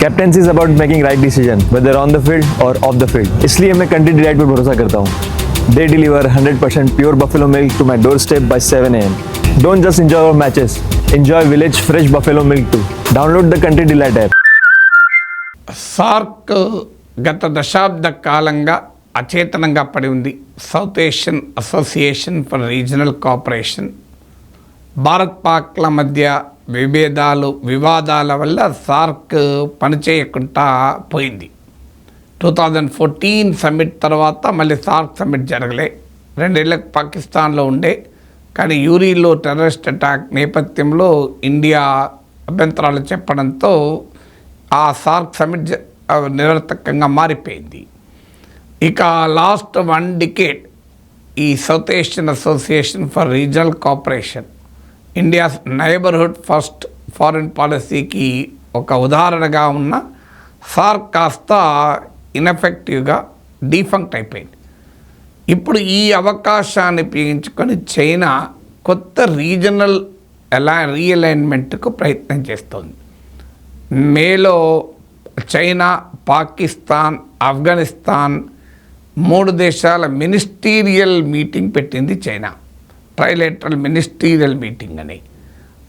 captaincy is about making right decision whether on the field or off the field इसलिए मैं Country Delight पर भरोसा करता हूँ they deliver 100% pure buffalo milk to my doorstep by 7 AM don't just enjoy our matches enjoy village fresh buffalo milk too download the country delight app SAARC గత దశాబ్ద కాలంగా అచేతనంగా పడి ఉంది South Asian Association for Regional Cooperation Bharat పాక్ల మధ్య విభేదాలు వివాదాల వల్ల సార్క్ పనిచేయకుండా పోయింది. టూ థౌజండ్ ఫోర్టీన్ సమ్మిట్ తర్వాత మళ్ళీ సార్క్ సమ్మిట్ జరగలే. రెండేళ్ళకి పాకిస్తాన్లో ఉండే కానీ యూరీలో టెర్రరిస్ట్ అటాక్ నేపథ్యంలో ఇండియా అభ్యంతరాలు చెప్పడంతో ఆ సార్క్ సమ్మిట్ జ- నిరర్థకంగా మారిపోయింది. ఇక లాస్ట్ వన్ డికేట్ ఈ South Asian Association for Regional Cooperation. India's neighbourhood first foreign పాలసీకి ఒక ఉదాహరణగా ఉన్న సార్ కాస్త ఇన్ఎఫెక్టివ్గా డీఫంక్ట్ అయిపోయింది. ఇప్పుడు ఈ అవకాశాన్ని ఉపయోగించుకొని చైనా కొత్త రీజనల్ ఎలా రీఅలైన్మెంట్కు ప్రయత్నం చేస్తోంది. మేలో చైనా పాకిస్తాన్ ఆఫ్ఘనిస్తాన్ మూడు దేశాల మినిస్టీరియల్ మీటింగ్ పెట్టింది చైనా. ట్రైలేటరల్ మినిస్టీరియల్ మీటింగ్ అని.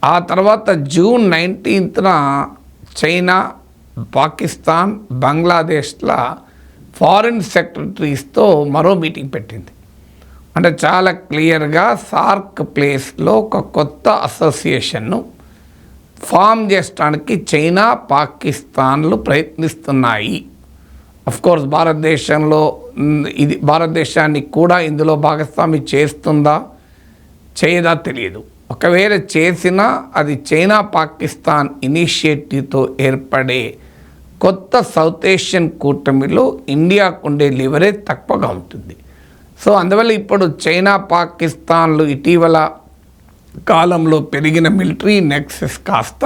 ఆ తర్వాత జూన్ నైన్టీన్త్న చైనా పాకిస్తాన్ బంగ్లాదేశ్ల ఫారిన్ సెక్రటరీస్తో మరో మీటింగ్ పెట్టింది. అంటే చాలా క్లియర్గా సార్క్ ప్లేస్లో ఒక కొత్త అసోసియేషన్ను ఫామ్ చేయడానికి చైనా పాకిస్తాన్లు ప్రయత్నిస్తున్నాయి. కోర్స్ భారతదేశంలో ఇది భారతదేశాన్ని కూడా ఇందులో భాగస్వామి చేస్తుందా? చేయదా తెలియదు. ఒకవేళ చేసినా అది చైనా పాకిస్తాన్ ఇనిషియేటివ్తో ఏర్పడే కొత్త సౌత్ ఏషియన్ కూటమిలో ఇండియాకు ఉండే లివరేజ్ తక్కువగా ఉంటుంది. సో అందువల్ల ఇప్పుడు చైనా పాకిస్తాన్లు ఇటీవల కాలంలో పెరిగిన మిలిటరీ నెక్సెస్ కాస్త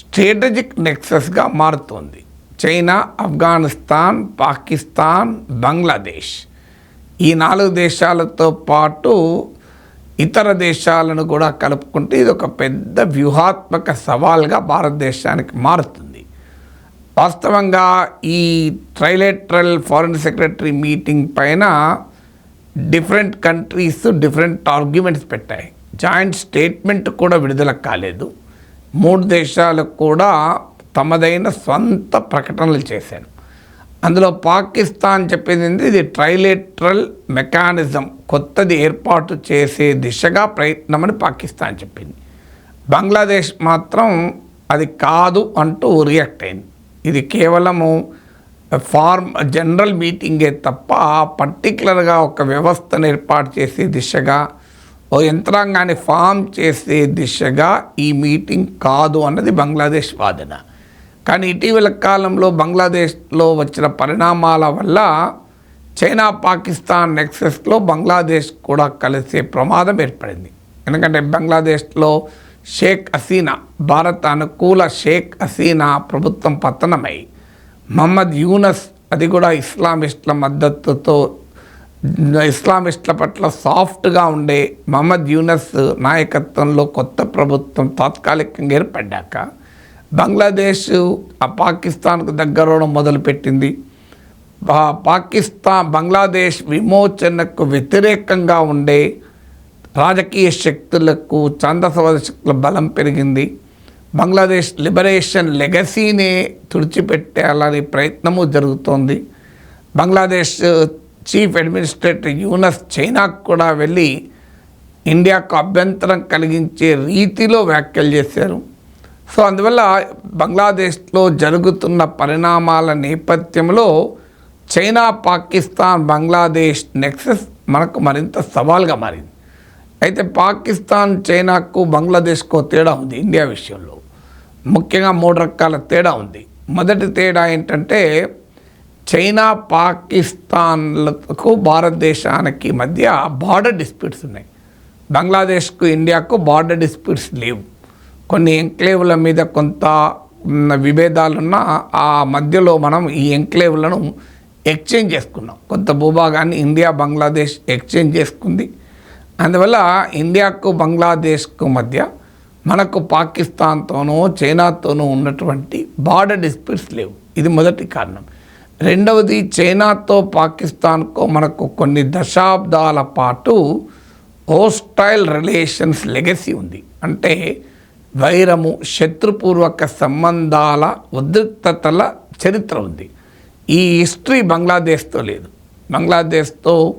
స్ట్రాటజిక్ నెక్సెస్గా మారుతోంది. చైనా ఆఫ్ఘనిస్తాన్ పాకిస్తాన్ బంగ్లాదేశ్ ఈ నాలుగు దేశాలతో పాటు ఇతర దేశాలను కూడా కలుపుకుంటే ఇది ఒక పెద్ద వ్యూహాత్మక సవాల్గా భారతదేశానికి మారుతుంది. వాస్తవంగా ఈ ట్రైలేటరల్ ఫారిన్ సెక్రటరీ మీటింగ్ పైన డిఫరెంట్ కంట్రీస్ డిఫరెంట్ ఆర్గ్యుమెంట్స్ పెట్టాయి. జాయింట్ స్టేట్మెంట్ కూడా విడుదల కాలేదు. మూడు దేశాలకు కూడా తమదైన సొంత ప్రకటనలు చేశారు. అందులో పాకిస్తాన్ చెప్పింది ఇది ట్రైలేటరల్ మెకానిజం కొత్తది ఏర్పాటు చేసే దిశగా ప్రయత్నమని పాకిస్తాన్ చెప్పింది. బంగ్లాదేశ్ మాత్రం అది కాదు అంటూ రియాక్ట్ అయింది. ఇది కేవలము ఫార్మ్ జనరల్ మీటింగే తప్ప పర్టికులర్గా ఒక వ్యవస్థను ఏర్పాటు చేసే దిశగా ఓ యంత్రాంగాన్ని ఫామ్ చేసే దిశగా ఈ మీటింగ్ కాదు అన్నది బంగ్లాదేశ్ వాదన. కానీ ఇటీవల కాలంలో బంగ్లాదేశ్లో వచ్చిన పరిణామాల వల్ల చైనా పాకిస్తాన్ నెక్సెస్లో బంగ్లాదేశ్ కూడా కలిసే ప్రమాదం ఏర్పడింది. ఎందుకంటే బంగ్లాదేశ్లో షేక్ హసీనా భారత్ అనుకూల షేక్ హసీనా ప్రభుత్వం పతనమై మహమ్మద్ యూనస్ అది కూడా ఇస్లామిస్టుల మద్దతుతో ఇస్లామిస్టుల పట్ల సాఫ్ట్గా ఉండే మహమ్మద్ యూనస్ నాయకత్వంలో కొత్త ప్రభుత్వం తాత్కాలికంగా ఏర్పడ్డాక బంగ్లాదేశ్ ఆ పాకిస్తాన్కు దగ్గరవడం మొదలుపెట్టింది. పాకిస్తాన్ బంగ్లాదేశ్ విమోచనకు వ్యతిరేకంగా ఉండే రాజకీయ శక్తులకు ఛాందసవాద శక్తుల బలం పెరిగింది. బంగ్లాదేశ్ లిబరేషన్ లెగసీనే తుడిచిపెట్టాలని ప్రయత్నము జరుగుతోంది. బంగ్లాదేశ్ చీఫ్ అడ్మినిస్ట్రేటర్ యూనస్ చైనాకు కూడా వెళ్ళి ఇండియాకు అభ్యంతరం కలిగించే రీతిలో వ్యాఖ్యలు చేశారు. సో అందువల్ల బంగ్లాదేశ్లో జరుగుతున్న పరిణామాల నేపథ్యంలో చైనా పాకిస్తాన్ బంగ్లాదేశ్ నెక్సెస్ మనకు మరింత సవాల్గా మారింది. అయితే పాకిస్తాన్ చైనాకు బంగ్లాదేశ్కు తేడా ఉంది ఇండియా విషయంలో. ముఖ్యంగా మూడు రకాల తేడా ఉంది. మొదటి తేడా ఏంటంటే చైనా పాకిస్తాన్లకు భారతదేశానికి మధ్య బార్డర్ డిస్ప్యూట్స్ ఉన్నాయి. బంగ్లాదేశ్కు ఇండియాకు బార్డర్ డిస్ప్యూట్స్ లేవు. కొన్ని ఎంక్లేవ్ల మీద కొంత ఉన్న విభేదాలున్న ఆ మధ్యలో మనం ఈ ఎంక్లేవ్లను ఎక్స్చేంజ్ చేసుకున్నాం. కొంత భూభాగాన్ని ఇండియా బంగ్లాదేశ్ ఎక్స్చేంజ్ చేసుకుంది. అందువల్ల ఇండియాకు బంగ్లాదేశ్కు మధ్య మనకు పాకిస్తాన్తోనో చైనాతోనూ ఉన్నటువంటి బార్డర్ డిస్ప్యూట్స్ లేవు. ఇది మొదటి కారణం. రెండవది చైనాతో పాకిస్తాన్కో మనకు కొన్ని దశాబ్దాల పాటు హోస్టైల్ రిలేషన్స్ లెగసీ ఉంది. అంటే వైరము శత్రుపూర్వక సంబంధాల ఉద్రిక్తతల చరిత్ర ఉంది. ఈ హిస్టరీ బంగ్లాదేశ్తో లేదు. బంగ్లాదేశ్తో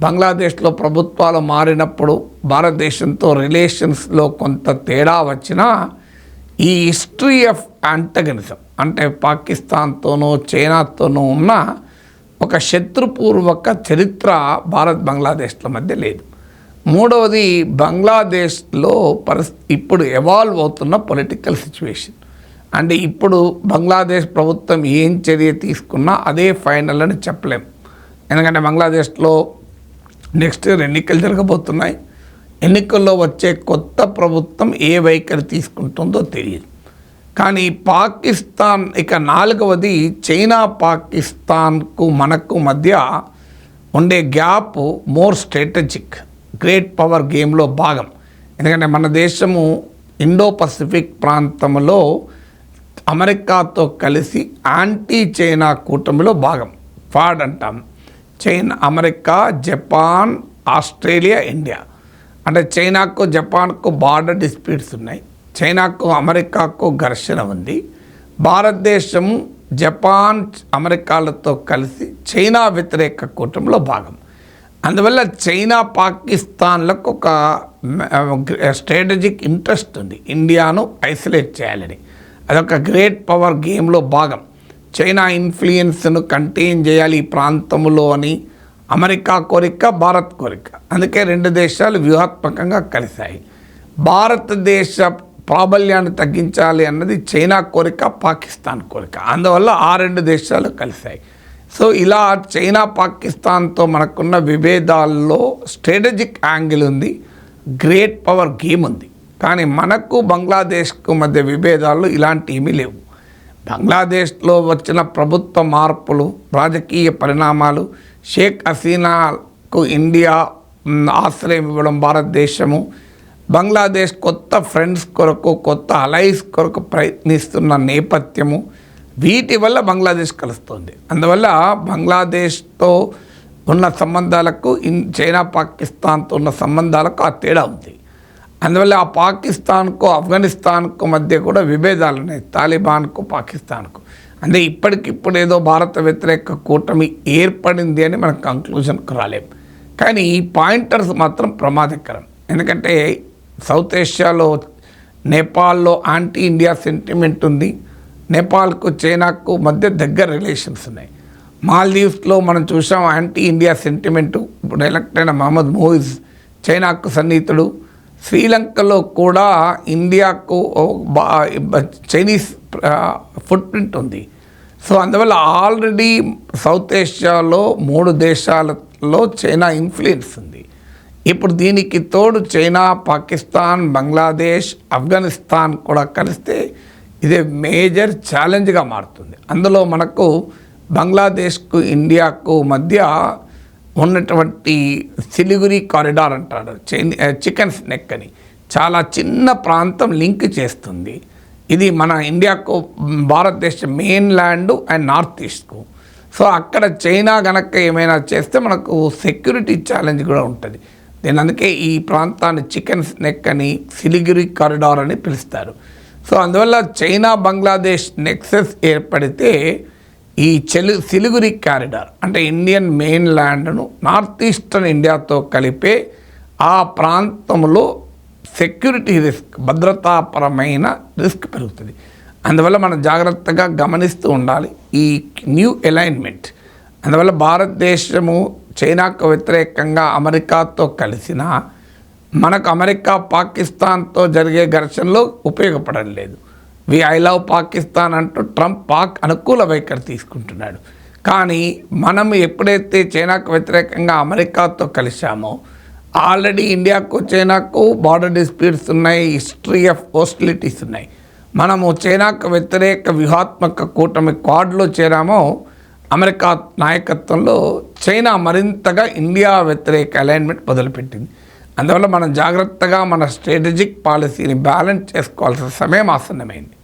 బంగ్లాదేశ్లో ప్రభుత్వాలు మారినప్పుడు భారతదేశంతో రిలేషన్స్లో కొంత తేడా వచ్చినా ఈ హిస్టరీ ఆఫ్ యాంటగనిజం అంటే పాకిస్తాన్తోనో చైనాతోనో ఉన్న ఒక శత్రుపూర్వక చరిత్ర భారత్ బంగ్లాదేశ్ల మధ్య లేదు. మూడవది బంగ్లాదేశ్లో పరిస్ ఇప్పుడు ఎవాల్వ్ అవుతున్న పొలిటికల్ సిచ్యువేషన్ అంటే ఇప్పుడు బంగ్లాదేశ్ ప్రభుత్వం ఏం చర్య తీసుకున్నా అదే ఫైనల్ అని చెప్పలేం. ఎందుకంటే బంగ్లాదేశ్లో నెక్స్ట్ ఇయర్ ఎన్నికలు జరగబోతున్నాయి. ఎన్నికల్లో వచ్చే కొత్త ప్రభుత్వం ఏ వైఖరి తీసుకుంటుందో తెలియదు. కానీ పాకిస్తాన్ ఇక నాలుగవది చైనా పాకిస్తాన్కు మనకు మధ్య ఉండే gap more strategic great power గేమ్లో భాగం. ఎందుకంటే మన దేశము ఇండో పసిఫిక్ ప్రాంతంలో అమెరికాతో కలిసి యాంటీ చైనా కూటమిలో భాగం. ఫాడ్ అంటాం. China America Japan Australia India అంటే చైనాకు జపాన్కు బార్డర్ డిస్ప్యూట్స్ ఉన్నాయి. చైనాకు అమెరికాకు ఘర్షణ ఉంది. భారతదేశం జపాన్ అమెరికాలతో కలిసి చైనా వ్యతిరేక కూటమిలో భాగం. అందువల్ల చైనా పాకిస్తాన్లకు ఒక స్ట్రాటజిక్ ఇంట్రెస్ట్ ఉంది. ఇండియాను ఐసోలేట్ చేయాలని. అదొక గ్రేట్ పవర్ గేమ్లో భాగం. చైనా ఇన్ఫ్లుయెన్స్ను కంటైన్ చేయాలి ఈ ప్రాంతంలో అని అమెరికా కోరిక భారత్ కోరిక. అందుకే రెండు దేశాలు వ్యూహాత్మకంగా కలిశాయి. భారతదేశ ప్రాబల్యాన్ని తగ్గించాలి అన్నది చైనా కోరిక పాకిస్తాన్ కోరిక. అందువల్ల ఆ రెండు దేశాలు కలిశాయి. సో ఇలా చైనా పాకిస్తాన్తో మనకున్న విభేదాల్లో స్ట్రాటజిక్ యాంగిల్ ఉంది గ్రేట్ పవర్ గేమ్ ఉంది. కానీ మనకు బంగ్లాదేశ్కు మధ్య విభేదాలు ఇలాంటి ఏమీ లేవు. బంగ్లాదేశ్లో వచ్చిన ప్రభుత్వ మార్పులు రాజకీయ పరిణామాలు షేక్ హసీనాకు ఇండియా ఆశ్రయం ఇవ్వడం భారతదేశము బంగ్లాదేశ్ కొత్త ఫ్రెండ్స్ కొరకు కొత్త అలైస్ కొరకు ప్రయత్నిస్తున్న నేపథ్యము వీటి వల్ల బంగ్లాదేశ్ కలుస్తుంది. అందువల్ల బంగ్లాదేశ్తో ఉన్న సంబంధాలకు ఇన్ చైనా పాకిస్తాన్తో ఉన్న సంబంధాలకు ఆ తేడా ఉంది. అందువల్ల ఆ పాకిస్తాన్కు ఆఫ్ఘనిస్తాన్కు మధ్య కూడా విభేదాలు ఉన్నాయి. తాలిబాన్కు పాకిస్తాన్కు. అంటే ఇప్పటికిప్పుడు ఏదో భారత వ్యతిరేక కూటమి ఏర్పడింది అని మనం కంక్లూజన్కు రాలేం. కానీ ఈ పాయింటర్స్ మాత్రం ప్రమాదకరం. ఎందుకంటే సౌత్ ఏషియాలో నేపాల్లో యాంటీ ఇండియా సెంటిమెంట్ ఉంది. నేపాల్కు చైనాకు మధ్య దగ్గర రిలేషన్స్ ఉన్నాయి. మాల్దీవ్స్లో మనం చూసాం యాంటీ ఇండియా సెంటిమెంట్. ఇప్పుడు ఎలక్ట్ అయిన మహమ్మద్ మోయిజ్ చైనాకు సన్నిహితుడు. శ్రీలంకలో కూడా ఇండియాకు బా- చైనీస్ ఫుట్ ప్రింట్ ఉంది. సో అందువల్ల ఆల్రెడీ సౌత్ ఏషియాలో మూడు దేశాలలో చైనా ఇన్ఫ్లుయెన్స్ ఉంది. ఇప్పుడు దీనికి తోడు చైనా పాకిస్తాన్ బంగ్లాదేశ్ ఆఫ్ఘనిస్తాన్ కూడా కలిస్తే ఇదే మేజర్ ఛాలెంజ్గా మారుతుంది. అందులో మనకు బంగ్లాదేశ్కు ఇండియాకు మధ్య ఉన్నటువంటి సిలిగురి కారిడార్ అంటారు. చైన్ చికెన్ స్నెక్ అని. చాలా చిన్న ప్రాంతం లింక్ చేస్తుంది. ఇది మన ఇండియాకు భారతదేశ మెయిన్ ల్యాండ్ అండ్ నార్త్ ఈస్ట్కు. సో అక్కడ చైనా గనక ఏమైనా చేస్తే మనకు సెక్యూరిటీ ఛాలెంజ్ కూడా ఉంటుంది. దీని అందుకే ఈ ప్రాంతాన్ని చికెన్ స్నెక్ అని సిలిగురి కారిడార్ అని పిలుస్తారు. సో అందువల్ల చైనా బంగ్లాదేశ్ నెక్సెస్ ఏర్పడితే ఈ చెలు సిలిగురి కారిడార్ అంటే ఇండియన్ మెయిన్ ల్యాండ్ను నార్త్ ఈస్టర్న్ ఇండియాతో కలిపే ఆ ప్రాంతంలో సెక్యూరిటీ రిస్క్ భద్రతాపరమైన రిస్క్ పెరుగుతుంది. అందువల్ల మనం జాగ్రత్తగా గమనిస్తూ ఉండాలి ఈ న్యూ అలైన్మెంట్ అందువల్ల భారతదేశము చైనాకు వ్యతిరేకంగా అమెరికాతో కలిసిన మనకు అమెరికా పాకిస్తాన్తో జరిగే ఘర్షణలో ఉపయోగపడడం లేదు. వి ఐ లవ్ పాకిస్తాన్ అంటూ ట్రంప్ పాక్ అనుకూల వైఖరి తీసుకుంటున్నాడు. కానీ మనం ఎప్పుడైతే చైనాకు వ్యతిరేకంగా అమెరికాతో కలిశామో ఆల్రెడీ ఇండియాకు చైనాకు బార్డర్ డిస్ప్యూట్స్ ఉన్నాయి హిస్టరీ ఆఫ్ హోస్టిలిటీస్ ఉన్నాయి. మనము చైనాకు వ్యతిరేక వ్యూహాత్మక కూటమి క్వాడ్లో చేరామో అమెరికా నాయకత్వంలో చైనా మరింతగా ఇండియా వ్యతిరేక అలైన్మెంట్ మొదలుపెట్టింది. అందువల్ల మనం జాగ్రత్తగా మన స్ట్రాటజిక్ పాలసీని బ్యాలెన్స్ చేసుకోవాల్సిన సమయం ఆసన్నమైంది.